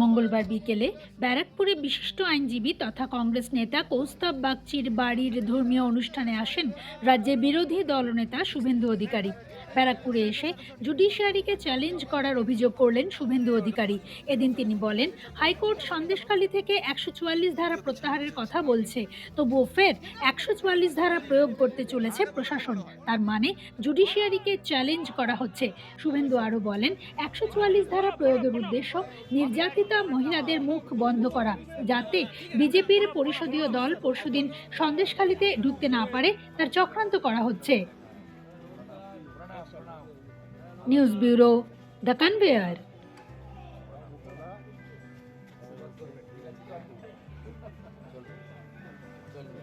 মঙ্গলবার বিকেলে ব্যারাকপুরে বিশিষ্ট আইনজীবী তথা কংগ্রেস নেতা কৌস্তব বাগচির বাড়ির ধর্মীয় অনুষ্ঠানে আসেন রাজ্যের বিরোধী দলনেতা শুভেন্দু অধিকারী। ব্যারাকপুরে এসে জুডিশিয়ারিকে চ্যালেঞ্জ করার অভিযোগ করলেন শুভেন্দু অধিকারী। এদিন তিনি বলেন, হাইকোর্ট সন্দেশখালী থেকে একশো চুয়াল্লিশ ধারা প্রত্যাহারের কথা বলছে, তবুও ফের একশো চুয়াল্লিশ ধারা প্রয়োগ করতে চলেছে প্রশাসন। তার মানে জুডিশিয়ারিকে চ্যালেঞ্জ করা হচ্ছে। শুভেন্দু আরও বলেন, একশো চুয়াল্লিশ ধারা প্রয়োগের উদ্দেশ্য নির্যাতিতা মহিলাদের মুখ বন্ধ করা, যাতে বিজেপির পরিষদীয় দল পরশুদিন সন্দেশখালিতে ঢুকতে না পারে, তার চক্রান্ত করা হচ্ছে। News bureau the conveyor.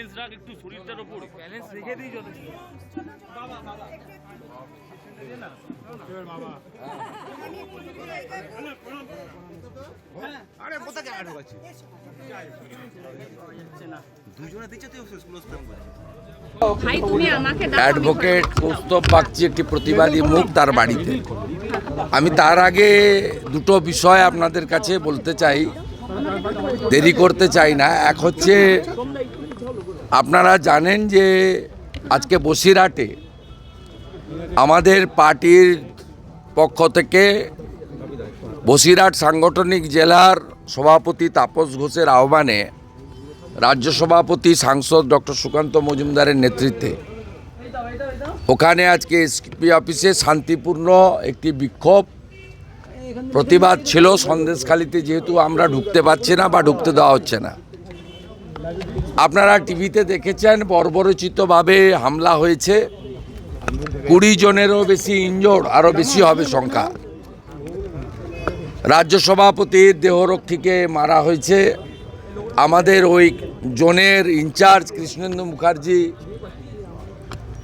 Balance রাখ একটু শরীরটার ওপর। ব্যালেন্স রেখে দিই যথেষ্ট আরে ঢোকাচ্ছি। দুজনে দিচ্ছে তুই অ্যাডভোকেট কৌস্তব বাগচি একটি প্রতিবাদী মুখ তার বাড়িতে। আমি তার আগে দুটো বিষয় আপনাদের কাছে বলতে চাই। দেরি করতে চাই না। এক হচ্ছে আপনারা জানেন যে আজকে বসিরহাটে আমাদের পার্টির পক্ষ থেকে বসিরহাট সাংগঠনিক জেলার সভাপতি তাপস ঘোষের আহ্বানে রাজ্য সভাপতি সাংসদ ডক্টর সুকান্ত মজুমদারের নেতৃত্বে ওখানে আজকে এসপি অফিসে শান্তিপূর্ণ একটি বিক্ষোভ প্রতিবাদ ছিল। সন্দেশখালিতে যেহেতু আমরা ঢুকতে পারছি না বা ঢুকতে দেওয়া হচ্ছে না। আপনারা টিভিতে দেখেছেন বর্বরচিতভাবে হামলা হয়েছে। কুড়ি জনেরও বেশি ইনজোর্ড আরও বেশি হবে সংখ্যা। রাজ্য সভাপতির দেহরক্ষীকে মারা হয়েছে। আমাদের ওই জোনের ইনচার্জ কৃষ্ণেন্দু মুখার্জি,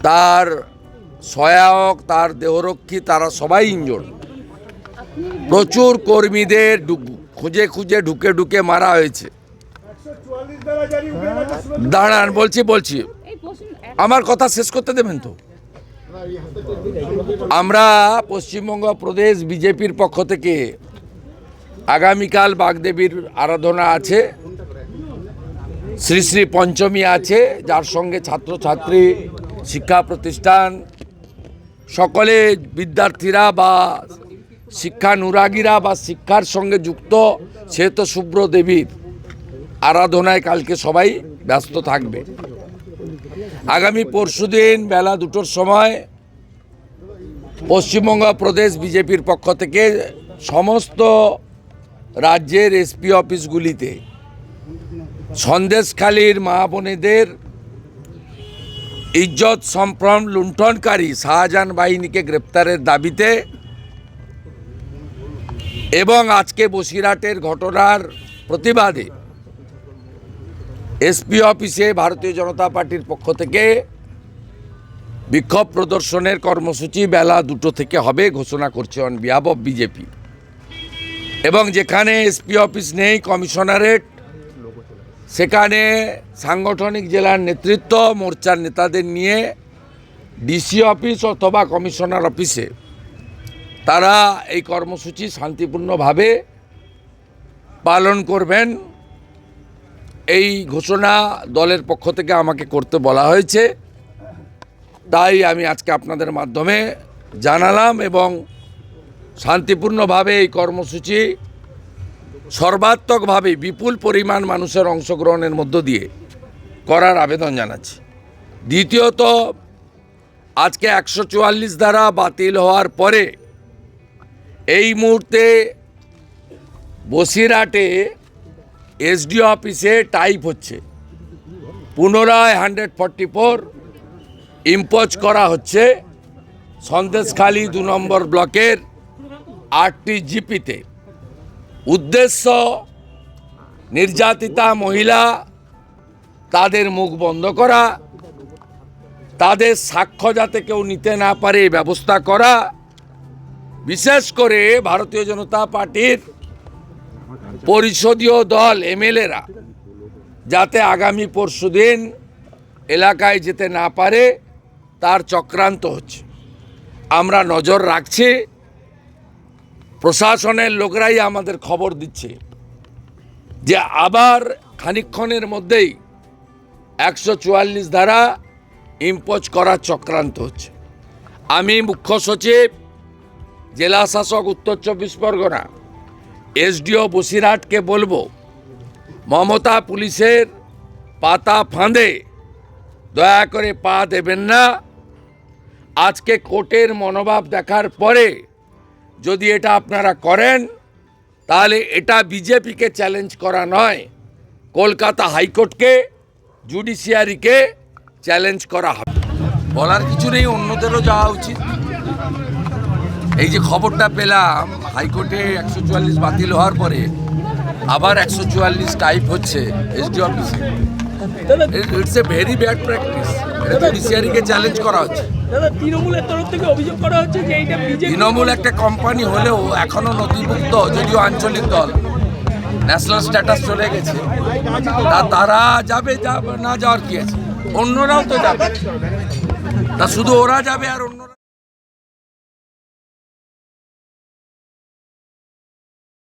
তার সহায়ক, তার দেহরক্ষী, তারা সবাই ইনজোর্ড প্রচুর কর্মীদের খুঁজে খুঁজে ঢুকে ঢুকে মারা হয়েছে। দাঁড়ান, বলছি বলছি। আমার কথা শেষ করতে দেবেন তো? আমরা পশ্চিমবঙ্গ প্রদেশ বিজেপির পক্ষ থেকে আগামীকাল বাগদেবীর আরাধনা আছে, শ্রী শ্রী পঞ্চমী আছে, যার সঙ্গে ছাত্রছাত্রী শিক্ষা প্রতিষ্ঠান, সকলে বিদ্যার্থীরা বা শিক্ষানুরাগীরা বা শিক্ষার সঙ্গে যুক্ত শ্বেত শুভ্র দেবীর। আরাধনায় কালকে সবাই ব্যস্ত থাকবে। আগামী পরশুদিন বেলা দুটোর সময় পশ্চিমবঙ্গ প্রদেশ বিজেপির পক্ষ থেকে সমস্ত রাজ্যের এসপি অফিসগুলিতে সন্দেশখালীর মা বোনেদের ইজ্জত সম্ভ্রম লুণ্ঠনকারী শাহজাহান বাহিনীকে গ্রেপ্তারের দাবিতে এবং আজকে বসিরহাটের ঘটনার প্রতিবাদে এসপি অফিসে ভারতীয় জনতা পার্টির পক্ষ থেকে বিক্ষোভ প্রদর্শনের কর্মসূচি বেলা দুটো থেকে হবে, ঘোষণা করছে অন অফ বিজেপি এবং যেখানে এসপি অফিস নেই, কমিশনারেট, সেখানে সাংগঠনিক জেলার নেতৃত্ব, মোর্চার নেতাদের নিয়ে ডিসি অফিস অথবা কমিশনার অফিসে তারা এই কর্মসূচি শান্তিপূর্ণভাবে পালন করবেন। এই ঘোষণা দলের পক্ষ থেকে আমাকে করতে বলা হয়েছে। তাই আমি আজকে আপনাদের মাধ্যমে জানালাম এবং শান্তিপূর্ণভাবে এই কর্মসূচি সর্বাত্মকভাবে বিপুল পরিমাণ মানুষের অংশগ্রহণের মধ্য দিয়ে করার আবেদন জানাচ্ছি। দ্বিতীয়ত, আজকে একশো চুয়াল্লিশ দ্বারা বাতিল হওয়ার পরে এই মুহূর্তে বসিরহাটে এসডি অফিসে টাইপ হচ্ছে। পুনরায় হান্ড্রেড ফর্টি ফোর ইম্পোজ করা হচ্ছে সন্দেশখালী দু নম্বর ব্লকের আটটি জিপিতে উদ্দেশ্য, নির্যাতিতা মহিলা তাদের মুখ বন্ধ করা, তাদের সাক্ষ্য যাতে কেউ নিতে না পারে ব্যবস্থা করা, বিশেষ করে ভারতীয় জনতা পার্টির পরিষদীয় দল এমএলএরা যাতে আগামী পরশুদিন এলাকায় যেতে না পারে, তার চক্রান্ত হচ্ছে। আমরা নজর রাখছি, প্রশাসনের লোকরাই আমাদের খবর দিচ্ছে যে আবার খানিক্ষণের মধ্যেই একশো চুয়াল্লিশ ধারা ইম্পোজ করার চক্রান্ত হচ্ছে। আমি মুখ্য সচিব, জেলা শাসক, উত্তর চব্বিশ পরগনা এসডিও বসিরহাটকে বলব, মমতা পুলিশের পাতা ফাঁদে, দয়া করে পা দেবেন না। আজকে কোর্টের মনোভাব দেখার পরে যদি এটা আপনারা করেন, তাহলে এটা বিজেপিকে চ্যালেঞ্জ করা নয়, কলকাতা হাইকোর্টকে, জুডিশিয়ারিকে চ্যালেঞ্জ করা হবে। বলার কিছু নেই, অন্যদেরও যাওয়া উচিত। এই যে খবরটা পেলাম হাইকোর্টে একশো চুয়াল্লিশ বাতিল হওয়ার পরে আবার একশো চুয়াল্লিশ টাইপ হচ্ছে এসডি অফিসে it's a very bad practice এটা জুডিশিয়ারিকে চ্যালেঞ্জ করা হচ্ছে। তৃণমূলের তরফ থেকে অভিযোগ করা হচ্ছে যে এইটা তৃণমূল একটা কোম্পানি হলেও এখনও নথিভুক্ত যদিও আঞ্চলিক দল। ন্যাশনাল স্ট্যাটাস চলে গেছে। তা তারা যাবে না যাওয়ার কি আছে? অন্যরাও তো যাবে। তা শুধু ওরা যাবে আর অন্যরা